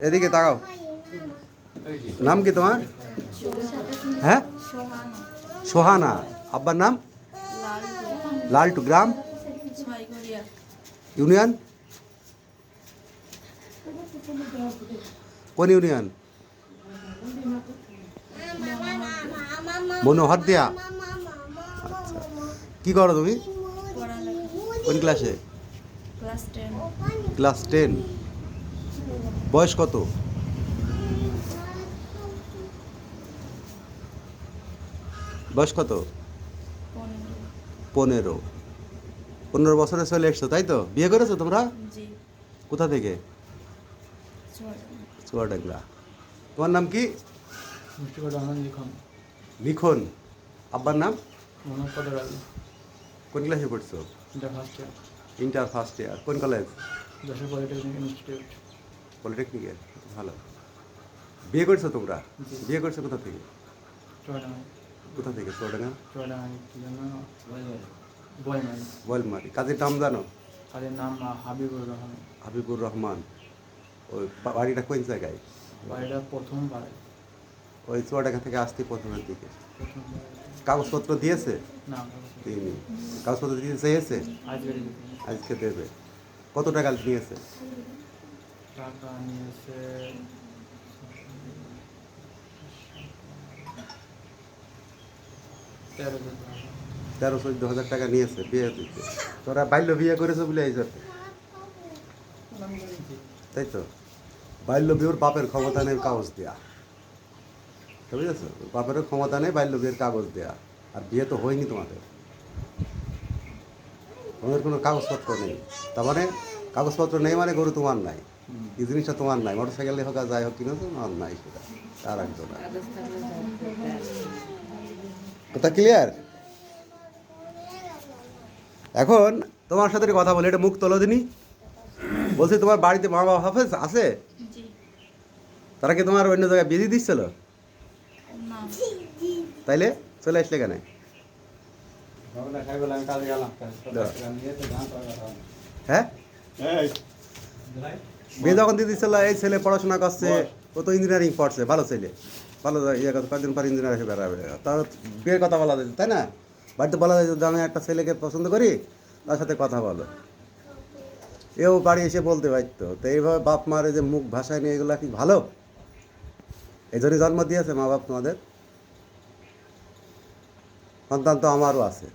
এদিকে তাকাও। নাম কি তোমার? হ্যাঁ? সোহানা। আব্বার নাম? লালটু গ্রাম? ইউনিয়ন? কোন ইউনিয়ন? মনোহর দিয়া আচ্ছা কি করো তুমি? কোন ক্লাসে? Class ten. Class ten. বয়স কত? বয়স কত? পনেরো। পনেরো বছরে চলে এসছো তাই তো? বিয়ে করেছ তোমরা? কোথা থেকে? চুয়াডাঙ্গা। তোমার নাম কি? লিখন। লিখন। আব্বার নাম? কোন ক্লাসে পড়ছো? Inter first year. কোন কলেজ যশোর পলিটেকনিক ইনস্টিটিউট। পলিটেকনিকে ভালো। বিয়ে করছ তোমরা? বিয়ে করছ কোথা থেকে? কোথা থেকে? চুয়াডাঙ্গা? বলমারি। কাজের নাম জানো? তাদের নাম হাবিবুর রহমান। হাবিবুর রহমান। ওই বাড়িটা কোন জায়গায়? বাড়িটা প্রথম বাড়ি। ওই চুয়াডাঙ্গা থেকে আসতে প্রথমের দিকে। কাগজপত্র দিয়েছে? দিইনি। কাগজপত্র দিতে চেয়েছে? আজকে দেবে। কত টাকা নিয়েছে? টাকা নিয়েছে। তেরো চোদ্দ হাজার। টাকা নিয়েছে বিয়ে দিতে। তোরা বাল্য বিয়ে করেছ বলে এই তাই তো? বাল্য বিয়ের বাপের ক্ষমতা নেই কাগজ দেয়া। বুঝেছ? বাপেরও ক্ষমতা নেই বাল্য বিয়ের কাগজ দেয়া। আর বিয়ে তো হয়নি তোমাদের। তোমাদের কোনো কাগজপত্র নেই। তার মানে কাগজপত্র নেই মানে গরু তোমার নাই। এই জিনিসটা তোমার নাই মোটর সাইকেলে হোক আর যাই হোক কিনেছো আমার নাই সেটা আর একজন। কথা ক্লিয়ার এখন তোমার সাথে একটা কথা বলি এটা মুখ তোলো দিনি। বলছি তোমার বাড়িতে মা বাবা হাফেজ আছে? জি। তারা কি তোমার অন্য জায়গায় বিয়ে দিচ্ছিল? তাইলে চলে আসলে কেন? হ্যাঁ? যখন দিয়ে দিচ্ছিল এই ছেলে পড়াশোনা করছে ও তো ইঞ্জিনিয়ারিং পড়ছে ভালো ছেলে। ভালো ইয়ে কয়েকদিন পর ইঞ্জিনিয়ার হয়ে বেড়াবে। তার বিয়ের কথা বলা যায় তাই না? বাড়িতে বলা যায় যে আমি একটা ছেলেকে পছন্দ করি তার সাথে কথা বলো। এও বাড়ি এসে বলতে পারতো তো এইভাবে বাপ মার এই যে মুখ ভাষায় নিয়ে এগুলো কি ভালো? এই জন্যই জন্ম দিয়েছে মা বাপ তোমাদের। সন্তান তো আমারও আছে।